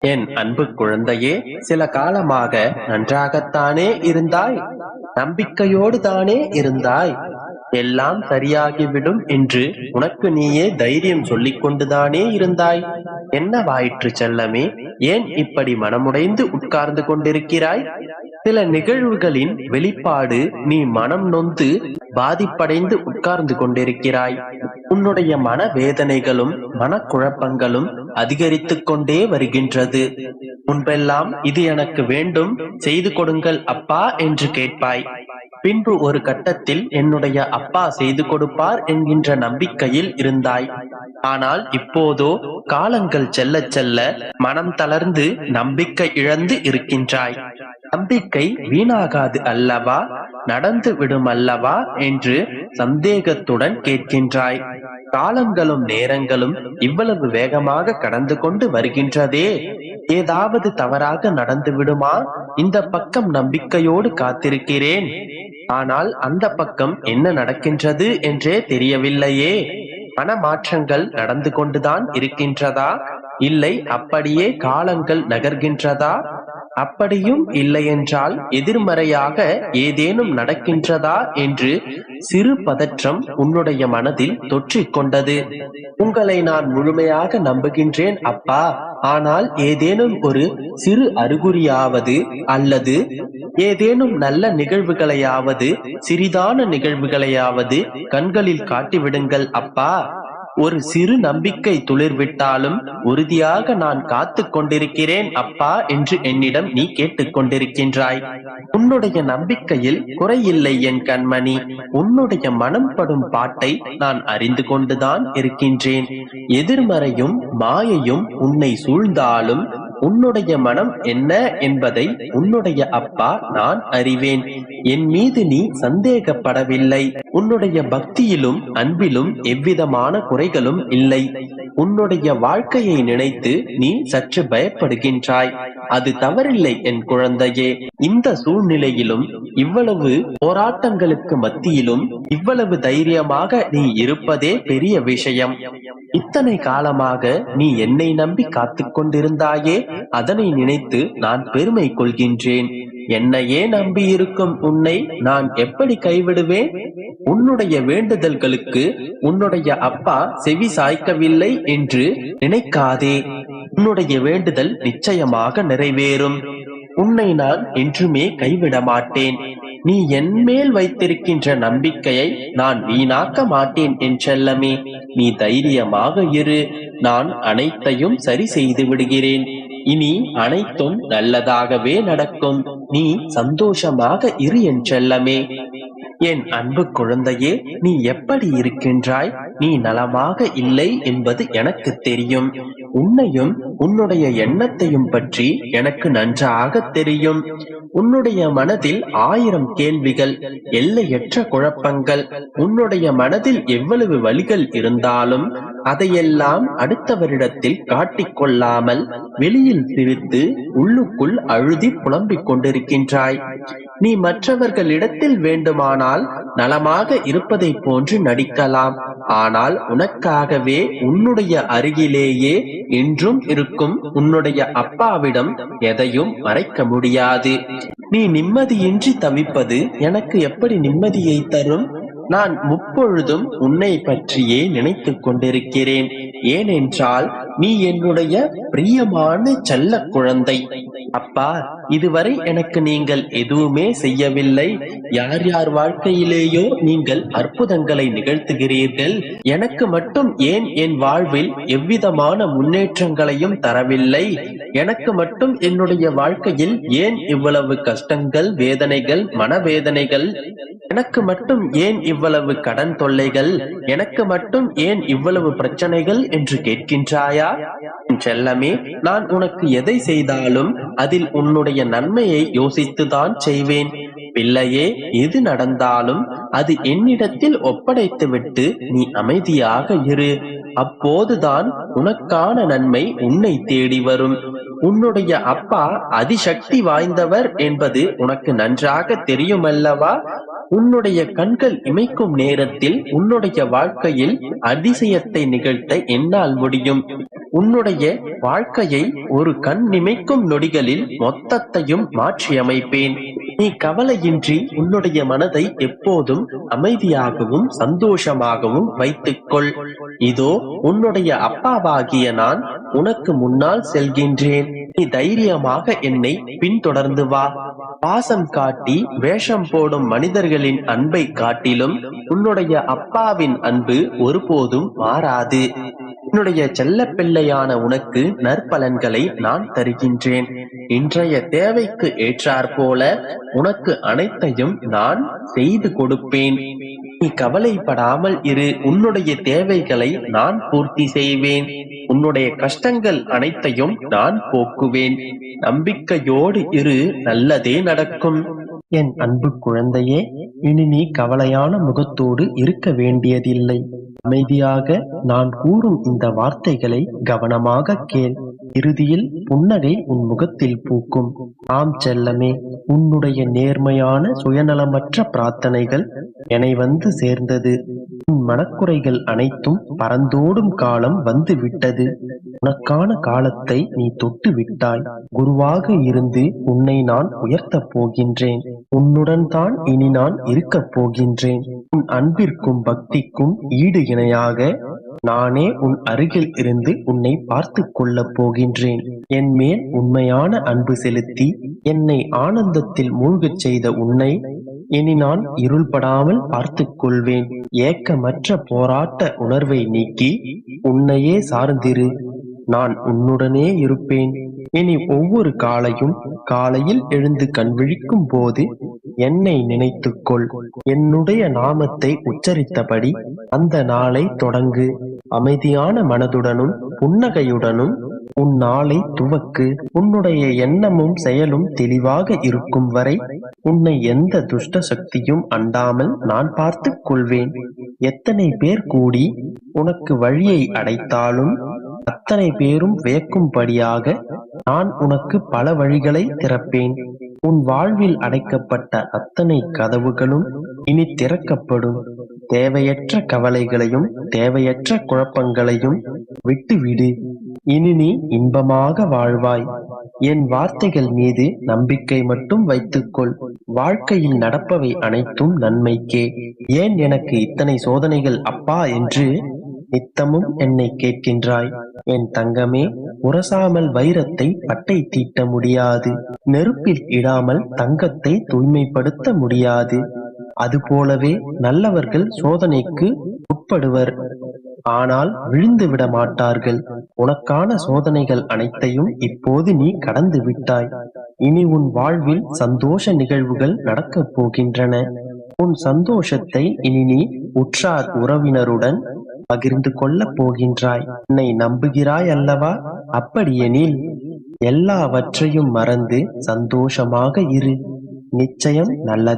என் அன்பு குழந்தையே சில காலமாக நன்றாகத்தானே இருந்தாய். நம்பிக்கையோடு தானே இருந்தாய். எல்லாம் சரியாகிவிடும் என்று உனக்கு நீயே தைரியம் சொல்லிக் கொண்டுதானே இருந்தாய். என்னவாயிற்று செல்லமே ஏன் இப்படி மனமுடைந்து உட்கார்ந்து கொண்டிருக்கிறாய்? சில நிகழ்வுகளின் வெளிப்பாடு நீ மனம் நொந்து பாதிப்படைந்து உட்கார்ந்து கொண்டிருக்கிறாய். உன்னுடைய மன வேதனைகளும் மனக்குழப்பங்களும் அதிகரித்துக் கொண்டே வருகின்றது. முன்பெல்லாம் இது எனக்கு வேண்டும் செய்து கொடுங்கள் அப்பா என்று கேட்பாய். பின்பு ஒரு கட்டத்தில் என்னுடைய அப்பா செய்து கொடுப்பார் என்கின்ற நம்பிக்கையில் இருந்தாய். ஆனால் இப்போதோ காலங்கள் செல்ல செல்ல மனம் தளர்ந்து நம்பிக்கை இழந்து இருக்கின்றாய். நம்பிக்கை வீணாகாது அல்லவா? நடந்து விடும் அல்லவா என்று சந்தேகத்துடன் கேட்கின்றாய். காலங்களும் நேரங்களும் இவ்வளவு வேகமாக கடந்து கொண்டு வருகின்றதே. ஏதாவது தவறாக நடந்து விடுமா? இந்த பக்கம் நம்பிக்கையோடு காத்திருக்கிறேன். ஆனால் அந்த பக்கம் என்ன நடக்கின்றது என்றே தெரியவில்லையே. மனமாற்றங்கள் நடந்து கொண்டுதான் இருக்கின்றதா? இல்லை அப்படியே காலங்கள் நகர்கின்றதா? அப்படியும் இல்லையென்றால் எதிர்மறையாக ஏதேனும் நடக்கின்றதா என்று சிறு பதற்றம் உன்னுடைய மனதில் தொற்றிக்கொண்டது உங்களை நான் முழுமையாக நம்புகின்றேன் அப்பா. ஆனால் ஏதேனும் ஒரு சிறு அறிகுறியாவது அல்லது ஏதேனும் நல்ல நிகழ்வுகளையாவது சிறிதான நிகழ்வுகளையாவது கண்களில் காட்டிவிடுங்கள் அப்பா. ஒரு சிறு நம்பிக்கை துளிர்விட்டாலும் உறுதியாக நான் காத்து கொண்டிருக்கிறேன் அப்பா என்று என்னிடம் நீ கேட்டுக் கொண்டிருக்கின்றாய். உன்னுடைய நம்பிக்கையில் குறையில்லை என் கண்மணி. உன்னுடைய மனம் படும் பாட்டை நான் அறிந்து கொண்டுதான் இருக்கின்றேன். எதிர்மறையும் மாயையும் உன்னை சூழ்ந்தாலும் உன்னுடைய மனம் என்ன என்பதை உன்னுடைய அப்பா நான் அறிவேன். என் மீது நீ சந்தேகப்படவில்லை. உன்னுடைய பக்தியிலும் அன்பிலும் எவ்விதமான குறைகளும் இல்லை. உன்னுடைய வாழ்க்கையை நினைத்து நீ சற்று பயப்படுகின்றாய். அது தவறில்லை என் குழந்தையே. இந்த சூழ்நிலையிலும் இவ்வளவு போராட்டங்களுக்கு மத்தியிலும் இவ்வளவு தைரியமாக நீ இருப்பதே பெரிய விஷயம். இத்தனை காலமாக நீ என்னை நம்பி காத்துக் கொண்டிருந்தாயே. அதனை நினைத்து நான் பெருமை கொள்கின்றேன். என்னையே நம்பி இருக்கும் உன்னை நான் எப்படி கைவிடுவேன்? உன்னுடைய வேண்டுதல்களுக்கு உன்னுடைய அப்பா செவி சாய்க்கவில்லை என்று நினைக்காதே. உன்னுடைய வேண்டுதல் நிச்சயமாக நிறைவேறும். உன்னை நான் என்றுமே கைவிட மாட்டேன் நீ என் மேல் வைத்திருக்கின்ற நம்பிக்கையை நான் வீணாக்க மாட்டேன் என் செல்லமே. நீ தைரியமாக இரு. நான் அனைத்தையும் சரி செய்து விடுகிறேன். இனி அனைத்தும் நல்லதாகவே நடக்கும். நீ சந்தோஷமாக இரு என் செல்லமே. என் அன்பு குழந்தையே நீ எப்படி இருக்கின்றாய்? நீ நலமாக இல்லை என்பது எனக்கு தெரியும். உன்னையும் உன்னுடைய எண்ணத்தையும் பற்றி எனக்கு நன்றாக தெரியும். உன்னுடைய மனதில் ஆயிரம் கேள்விகள் எல்லையற்ற குழப்பங்கள் உன்னுடைய மனதில் எவ்வளவு வழிகள் இருந்தாலும் அதையெல்லாம் அடுத்தவரிடத்தில் காட்டிக்கொள்ளாமல் வெளியில் சிரித்து உள்ளுக்குள் அழுதி புலம்பிக் கொண்டிருக்கின்றாய். நீ மற்றவர்களிடத்தில் வேண்டுமானால் நலமாக இருப்பதை போன்று நடிக்கலாம். ஆனால் உனக்காகவே உன்னுடைய அருகிலேயே என்றும் இருக்கும் உன்னுடைய அப்பாவிடம் எதையும் மறைக்க முடியாது. நீ நிம்மதியின்றி தவிப்பது எனக்கு எப்படி நிம்மதியை தரும்? நான் முப்பொழுதும் உன்னை பற்றியே நினைத்துக் கொண்டிருக்கிறேன். ஏனென்றால் நீ என்னுடைய பிரியமான செல்ல குழந்தை. அப்பா இதுவரை எனக்கு நீங்கள் எதுவுமே செய்யவில்லை. யார் யார் வாழ்க்கையிலேயோ நீங்கள் அற்புதங்களை நிகழ்த்துகிறீர்கள். எனக்கு மட்டும் ஏன் என் வாழ்வில் எவ்விதமான முன்னேற்றங்களையும் தரவில்லை? எனக்கு மட்டும் என்னுடைய வாழ்க்கையில் ஏன் இவ்வளவு கஷ்டங்கள் வேதனைகள் மனவேதனைகள்? எனக்கு மட்டும் ஏன் இவ்வளவு கடன் தொல்லைகள்? எனக்கு மட்டும் ஏன் இவ்வளவு பிரச்சனைகள் என்று கேட்கின்றாயா? என் செல்லமே நான் உனக்கு எதை செய்தாலும் அதில் உன்னுடைய நன்மையை யோசித்துதான் செய்வேன். பிள்ளையே எது நடந்தாலும் அது என்னிடத்தில் ஒப்படைத்துவிட்டு நீ அமைதியாக இரு. அப்போதுதான் உனக்கான நன்மை உன்னை தேடி வரும். உன்னுடைய அப்பா அதிசக்தி வாய்ந்தவர் என்பது உனக்கு நன்றாக தெரியுமல்லவா? உன்னுடைய கண்கள் இமைக்கும் நேரத்தில் உன்னுடைய வாழ்க்கையில் அதிசயத்தை நிகழ்த்த என்னால் முடியும். உன்னுடைய வாழ்க்கையை ஒரு கண் நிமைக்கும் நொடிகளில் மொத்தத்தையும் மாற்றியமைப்பேன். நீ கவலையின்றி உன்னுடைய மனதை எப்போதும் அமைதியாகவும் சந்தோஷமாகவும் வைத்துக்கொள். இதோ உன்னுடைய அப்பாவாகிய நான் உனக்கு முன்னால் செல்கின்றேன். நீ தைரியமாக என்னை பின்தொடர்ந்து வா. பாசம் காட்டி வேஷம் போடும் மனிதர்களின் அன்பை காட்டிலும் உன்னுடைய அப்பாவின் அன்பு ஒருபோதும் மாறாது. உன்னுடைய செல்ல பிள்ளையான உனக்கு நற்பலன்களை நான் தருகின்றேன். இன்றைய தேவைக்கு ஏற்றாற் போல உனக்கு அனைத்தையும் நான் செய்து கொடுப்பேன். நீ கவலைப்படாமல் இரு உன்னுடைய தேவைகளை நான் பூர்த்தி செய்வேன். உன்னுடைய கஷ்டங்கள் அனைத்தையும் நான் போக்குவேன். நம்பிக்கையோடு இரு நல்லதே நடக்கும். என் அன்பு குழந்தையே இனி நீ கவலையான முகத்தோடு இருக்க வேண்டியதில்லை. அமைதியாக நான் கூறும் இந்த வார்த்தைகளை கவனமாக கேள். இறுதியில் புன்னகை உன் முகத்தில் பூக்கும். ஆம் செல்லமே உன்னுடைய நேர்மையான சுயநலமற்ற பிரார்த்தனைகள் என்னை வந்து சேர்ந்தது. உன் மனக்குறைகள் அனைத்தும் பறந்தோடும் காலம் வந்து விட்டது. உனக்கான காலத்தை நீ தொட்டு விட்டாய். குருவாக இருந்து உன்னை நான் உயர்த்தப் போகின்றேன். உன்னுடன் தான் இனி நான் இருக்கப் போகின்றேன். உன் அன்பிற்கும் பக்திக்கும் ஈடு இணையாக நானே உன் அருகில் இருந்து உன்னை பார்த்து கொள்ளப் போகின்றேன். என் மேல் உண்மையான அன்பு செலுத்தி என்னை ஆனந்தத்தில் மூழ்கச் செய்த உன்னை இனி நான் இருள்படாமல் பார்த்து கொள்வேன். ஏக்கமற்ற போராட்ட உணர்வை நீக்கி உன்னையே சார்ந்திரு. நான் உன்னுடனே இருப்பேன். இனி ஒவ்வொரு காலையும் காலையில் எழுந்து கண் விழிக்கும் போது என்னை நினைத்துக்கொள் என்னுடைய நாமத்தை உச்சரித்தபடி அந்த நாளை தொடங்கு. அமைதியான மனதுடனும் புன்னகையுடனும் உன் நாளை துவக்கு. உன்னுடைய எண்ணமும் செயலும் தெளிவாக இருக்கும் வரை உன்னை எந்த துஷ்ட சக்தியும் அண்டாமல் நான் பார்த்து கொள்வேன். எத்தனை பேர் கூடி உனக்கு வழியை அடைத்தாலும் அத்தனை பேரும் வியக்கும்படியாக நான் உனக்கு பல வழிகளை திறப்பேன். உன் வாழ்வில் அடைக்கப்பட்ட அத்தனை கதவுகளும் இனி திறக்கப்படும். தேவையற்ற கவலைகளையும் தேவையற்ற குழப்பங்களையும் விட்டுவிடு. இனி நீ இன்பமாக வாழ்வாய். என் வார்த்தைகள் மீது நம்பிக்கை மட்டும் வைத்துக்கொள். வாழ்க்கையில் நடப்பவை அனைத்தும் நன்மைக்கே. ஏன் எனக்கு இத்தனை சோதனைகள் அப்பா என்று நித்தமும் என்னை கேட்கின்றாய். என் தங்கமே உரசாமல் வைரத்தை பட்டை தீட்ட முடியாது. நெருப்பில் இடாமல் தங்கத்தை தூய்மைப்படுத்த முடியாது. அது போலவே நல்லவர்கள் சோதனைக்கு உட்படுவர். ஆனால் விழுந்து விட மாட்டார்கள். உனக்கான சோதனைகள் அனைத்தையும் இப்போது நீ கடந்து விட்டாய். இனி உன் வாழ்வில் சந்தோஷ நிகழ்வுகள் நடக்கப் போகின்றன. உன் சந்தோஷத்தை இனி நீ உற்றார் உறவினருடன் பகிர்ந்து கொள்ளப் போகின்றாய். என்னை நம்புகிறாய் அல்லவா? அப்படியெனில் எல்லாவற்றையும் மறந்து சந்தோஷமாக இரு. நிச்சயம் நல்லதே.